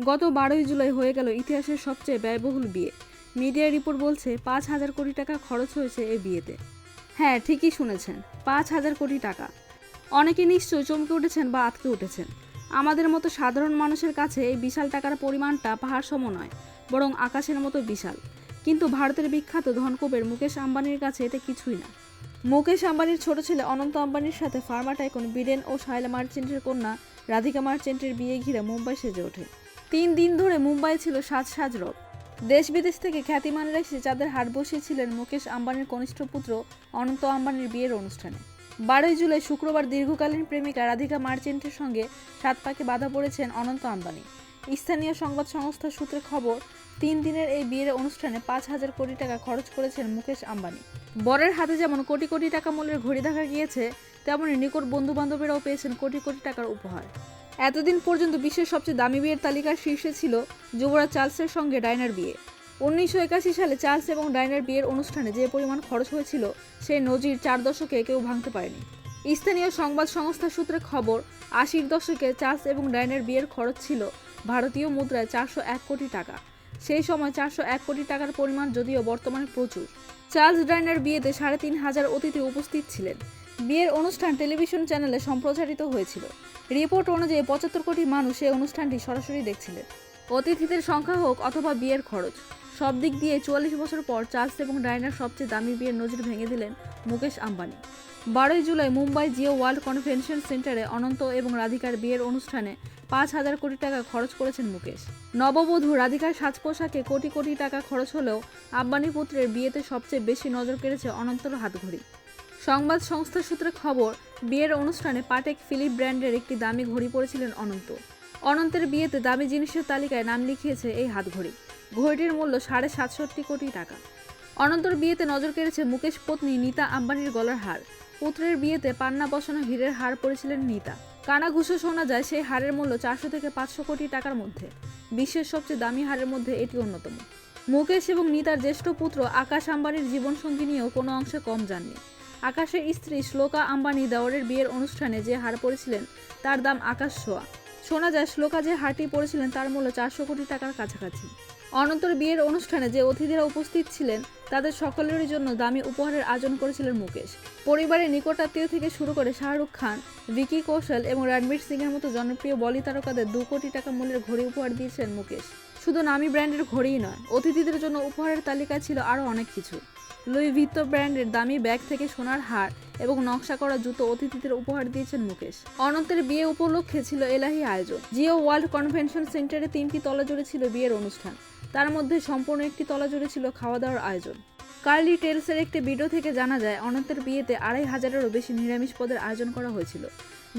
গত বারোই জুলাই হয়ে গেল ইতিহাসের সবচেয়ে ব্যয়বহুল বিয়ে। মিডিয়া রিপোর্ট বলছে, পাঁচ হাজার কোটি টাকা খরচ হয়েছে এই বিয়েতে। হ্যাঁ ঠিকই শুনেছেন, পাঁচ হাজার কোটি টাকা। অনেকে নিশ্চয়ই চমকে উঠেছেন বা আটকে উঠেছেন। আমাদের মতো সাধারণ মানুষের কাছে এই বিশাল টাকার পরিমাণটা পাহাড় সম নয়, বরং আকাশের মতো বিশাল। কিন্তু ভারতের বিখ্যাত ধনকুবের মুকেশ আম্বানির কাছে এটা কিছুই না। মুকেশ আম্বানির ছোট ছেলে অনন্ত আম্বানির সাথে ফার্মা টাইকন, বিডেন ও শায়লা মার্চেন্টের কন্যা রাধিকা মার্চেন্টের বিয়ে ঘিরে মুম্বাই সেজে ওঠে। তিন দিন ধরে মুম্বাই ছিল সাজ সাজ রব। দেশ বিদেশ থেকে খ্যাতিমানরা এসে যাদের হাট বসিয়েছিলেন মুকেশ আম্বানির কনিষ্ঠ পুত্র অনন্ত আম্বানির বিয়ের অনুষ্ঠানে। বারোই জুলাই শুক্রবার দীর্ঘকালীন প্রেমিকা রাধিকা মার্চেন্টের সঙ্গে সাত পাকে বাধা পড়েছেন অনন্ত আম্বানি। স্থানীয় সংবাদ সংস্থা সূত্রে খবর, তিন দিনের এই বিয়ের অনুষ্ঠানে পাঁচ হাজার কোটি টাকা খরচ করেছেন মুকেশ আম্বানি। বরের হাতে যেমন কোটি কোটি টাকা মূল্যের ঘড়ি দেখা গিয়েছে, তেমনি নিকট বন্ধু বান্ধবেরাও পেয়েছেন কোটি কোটি টাকার উপহার। এতদিন পর্যন্ত বিশ্বের সবচেয়ে দামি বিয়ের তালিকার শীর্ষে ছিল যুবরাজ চার্লসের সঙ্গে ডাইনার বিয়ে। উনিশশো একাশি সালে চার্লস এবং ডাইনার বিয়ের অনুষ্ঠানে যে পরিমাণ খরচ হয়েছিল, সেই নজির চার দশকে কেউ ভাঙতে পারেনি। স্থানীয় সংবাদ সংস্থার সূত্রে খবর, আশির দশকে চার্লস এবং ডাইনার বিয়ের খরচ ছিল ভারতীয় মুদ্রায় চারশো এক কোটি টাকা। সেই সময় চারশো এক কোটি টাকার পরিমাণ যদিও বর্তমানে প্রচুর। চার্লস ডাইনার বিয়েতে সাড়ে তিন হাজার অতিথি উপস্থিত ছিলেন। বিয়ের অনুষ্ঠান টেলিভিশন চ্যানেলে সম্প্রচারিত হয়েছিল। রিপোর্ট অনুযায়ী পঁচাত্তর কোটি মানুষ এই অনুষ্ঠানটি সরাসরি দেখছিলেন। অতিথিদের সংখ্যা হোক অথবা বিয়ের খরচ, সব দিক দিয়ে চুয়াল্লিশ বছর পর চার্লস এবং ডাইনার সবচেয়ে দামি বিয়ের নজির ভেঙে দিলেন মুকেশ আম্বানি। বারোই July Mumbai Jio world convention সেন্টারে অনন্ত এবং রাধিকার বিয়ের অনুষ্ঠানে পাঁচ হাজার কোটি টাকা খরচ করেছেন মুকেশ। নববধূ রাধিকার সাজ পোশাকে কোটি কোটি টাকা খরচ হলেও আম্বানি পুত্রের বিয়েতে সবচেয়ে বেশি নজর কেড়েছে অনন্তর হাতঘড়ি। সংবাদ সংস্থার সূত্রে খবর, বিয়ের অনুষ্ঠানে পাটেক ফিলিপ ব্র্যান্ডের একটি দামি ঘড়ি পরেছিলেন অনন্ত। অনন্তের বিয়েতে দামি জিনিসের তালিকায় নাম লিখিয়েছে এই হাতঘড়ি। ঘড়িটির মূল্য সাড়ে সাতষট্টি কোটি টাকা। অনন্তর বিয়েতে নজর কেড়েছে মুকেশ পত্নী নীতা আম্বানির গলার হার। পুত্রের বিয়েতে পান্না বসানো হীরের হার পরেছিলেন নীতা। কানা ঘুষো শোনা যায় সেই হারের মূল্য চারশো থেকে পাঁচশো কোটি টাকার মধ্যে। বিশ্বের সবচেয়ে দামি হারের মধ্যে এটি অন্যতম। মুকেশ এবং নীতার জ্যেষ্ঠ পুত্র আকাশ আম্বানির জীবনসঙ্গী নিয়েও কোনো অংশে কম যাননি আকাশের স্ত্রী শ্লোকা আম্বানি দেওয়ারের বিয়ের অনুষ্ঠানে যে হার পরেছিলেন তার দাম আকাশ ছোঁয়া শোনা যায় শ্লোকা যে হারটি পড়েছিলেন, তার মূল্য চারশো কোটি টাকার কাছাকাছি। অনন্তর বিয়ের অনুষ্ঠানে যে অতিথিরা উপস্থিত ছিলেন, তাদের সকলেরই জন্য দামি উপহারের আয়োজন করেছিলেন মুকেশ। পরিবারের নিকটাত্মীয় থেকে শুরু করে শাহরুখ খান, ভিকি কৌশল এবং রণবীর সিংয়ের মতো জনপ্রিয় বলি তারকাদের দু কোটি টাকা মূল্যের ঘড়ি উপহার দিয়েছেন মুকেশ। শুধু নামি ব্র্যান্ডের ঘড়িই নয়, অতিথিদের জন্য উপহারের তালিকা ছিল আরও অনেক কিছু। লুই ভিত্তো ব্র্যান্ডের দামি ব্যাগ থেকে সোনার হার এবং নকশা করা জুতো অতিথিদের উপহার দিয়েছেন মুকেশ। অনন্তের বিয়ে উপলক্ষে ছিল এলাহি আয়োজন। জিও ওয়ার্ল্ড কনভেনশন সেন্টারে তিনটি তলা জুড়ে ছিল বিয়ের অনুষ্ঠান। তার মধ্যে সম্পূর্ণ একটি তলা জুড়ে ছিল খাওয়া দাওয়ার আয়োজন। কার্লি টেলসের একটি ভিডিও থেকে জানা যায়, অনন্তের বিয়েতে আড়াই হাজারেরও বেশি নিরামিষ পদের আয়োজন করা হয়েছিল।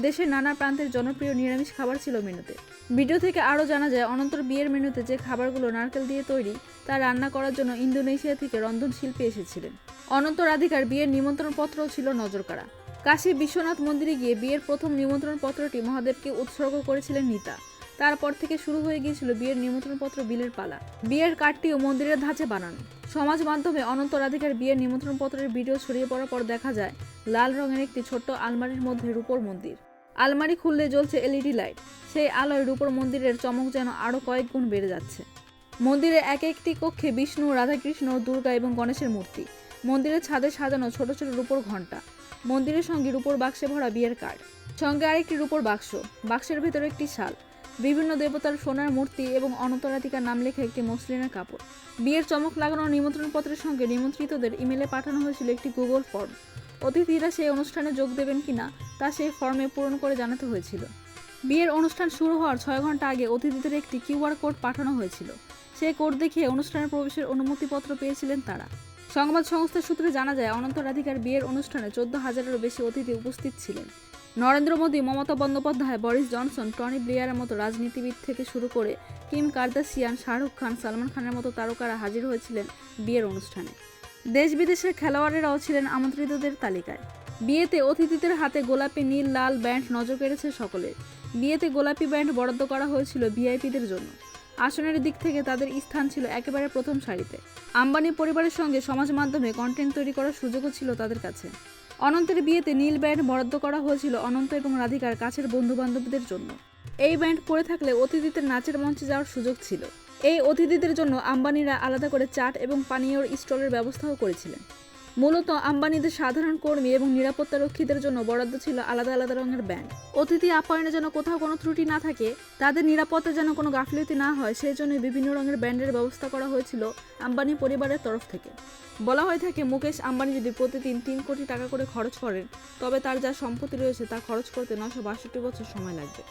দেশের নানা প্রান্তের জনপ্রিয় নিরামিষ খাবার ছিল মেনুতে। ভিডিও থেকে আরও জানা যায়, অনন্তর বিয়ের মেনুতে যে খাবারগুলো নারকেল দিয়ে তৈরি, তা রান্না করার জন্য ইন্দোনেশিয়া থেকে রন্ধন শিল্পী এসেছিলেন। অনন্ত রাধিকার বিয়ের নিমন্ত্রণপত্রও ছিল নজর কাড়া কাশী বিশ্বনাথ মন্দিরে গিয়ে বিয়ের প্রথম নিমন্ত্রণপত্রটি মহাদেবকে উৎসর্গ করেছিলেন নিতা। তারপর থেকে শুরু হয়ে গিয়েছিল বিয়ের নিমন্ত্রণপত্র, বিলের পালা। বিয়ের কার্ডটিও মন্দিরের ধাঁচে বানানো। সমাজ মাধ্যমে অনন্ত রাধিকার বিয়ের নিমন্ত্রণপত্রের ভিডিও ছড়িয়ে পড়ার পর দেখা যায়, লাল রঙের একটি ছোট্ট আলমারির মধ্যে রূপোর মন্দির। আলমারি খুললে জ্বলছে এলইডি লাইট। সেই আলোয় রূপোর মন্দিরের চমক যেন আরও কয়েক গুণ বেড়ে যাচ্ছে। মন্দিরে এক একটি কক্ষে বিষ্ণু, রাধাকৃষ্ণ, দুর্গা এবং গণেশের মূর্তি। মন্দিরের ছাদে সাজানো ছোট ছোট রূপোর ঘণ্টা। মন্দিরের সঙ্গে রূপোর বাক্সে ভরা বিয়ের কার্ড। সঙ্গে আরেকটি রূপোর বাক্স। বাক্সের ভেতরে একটি শাল। বিভিন্ন দেবতার সোনার মূর্তি এবং অনন্তরাধিকার নাম লেখা একটি মসলিনের কাপড়। বিয়ের চমক লাগানো নিমন্ত্রণপত্রের সঙ্গে নিমন্ত্রিতদের ইমেলে পাঠানো হয়েছিল একটি গুগল ফর্ম অতিথিরা সেই অনুষ্ঠানে যোগ দেবেন কিনা তা সেই ফর্মে পূরণ করে জানাতে হয়েছিল। বিয়ের অনুষ্ঠান শুরু হওয়ার ছয় ঘণ্টা আগে অতিথিদের একটি কিউআর কোড পাঠানো হয়েছিল। সেই কোড দেখিয়ে অনুষ্ঠানে প্রবেশের অনুমতিপত্র পেয়েছিলেন তারা। সংবাদ সংস্থার সূত্রে জানা যায় অনন্ত রাধিকার বিয়ের অনুষ্ঠানে চোদ্দ হাজারেরও বেশি অতিথি উপস্থিত ছিলেন। Narendra Modi, Mamata Bandyopadhyay, Boris Johnson, Tony ব্লেয়ারের মতো রাজনীতিবিদ থেকে শুরু করে কিম কার্দাসিয়ান, শাহরুখ খান, সালমান খানের মতো তারকারা হাজির হয়েছিলেন বিয়ের অনুষ্ঠানে। দেশ বিদেশের খেলোয়াড়েরাও ছিলেন আমন্ত্রিতদের তালিকায়। বিয়েতে অতিথিদের হাতে গোলাপি, নীল, লাল ব্যান্ড নজর কেড়েছে সকলের। বিয়েতে গোলাপি ব্যান্ড বরাদ্দ করা হয়েছিল ভিআইপিদের জন্য। আসনের দিক থেকে তাদের স্থান ছিল একেবারে প্রথম সারিতে। আম্বানি পরিবারের সঙ্গে সমাজ মাধ্যমে কন্টেন্ট তৈরি করার সুযোগও ছিল তাদের কাছে। অনন্তের বিয়েতে নীল ব্যান্ড বরাদ্দ করা হয়েছিল অনন্ত এবং রাধিকার কাছের বন্ধু বান্ধবদের জন্য। এই ব্যান্ড পরে থাকলে অতিথিদের নাচের মঞ্চে যাওয়ার সুযোগ ছিল। এই অতিথিদের জন্য আম্বানিরা আলাদা করে চাট এবং পানীয়র স্টলের ব্যবস্থাও করেছিলেন। মূলত আম্বানিদের সাধারণ কর্মী এবং নিরাপত্তা রক্ষীদের জন্য বরাদ্দ ছিল আলাদা আলাদা রঙের ব্যান্ড। অতিথি আপ্যায়নে যেন কোথাও কোনো ত্রুটি না থাকে, তাদের নিরাপত্তা যেন কোনো গাফিলতি না হয়, সেই জন্য বিভিন্ন রঙের ব্যান্ডের ব্যবস্থা করা হয়েছিল আম্বানি পরিবারের তরফ থেকে। বলা হয়ে থাকে, মুকেশ আম্বানি যদি প্রতিদিন তিন কোটি টাকা করে খরচ করেন, তবে তার যা সম্পত্তি রয়েছে তা খরচ করতে নশো বাষট্টি বছর সময় লাগবে।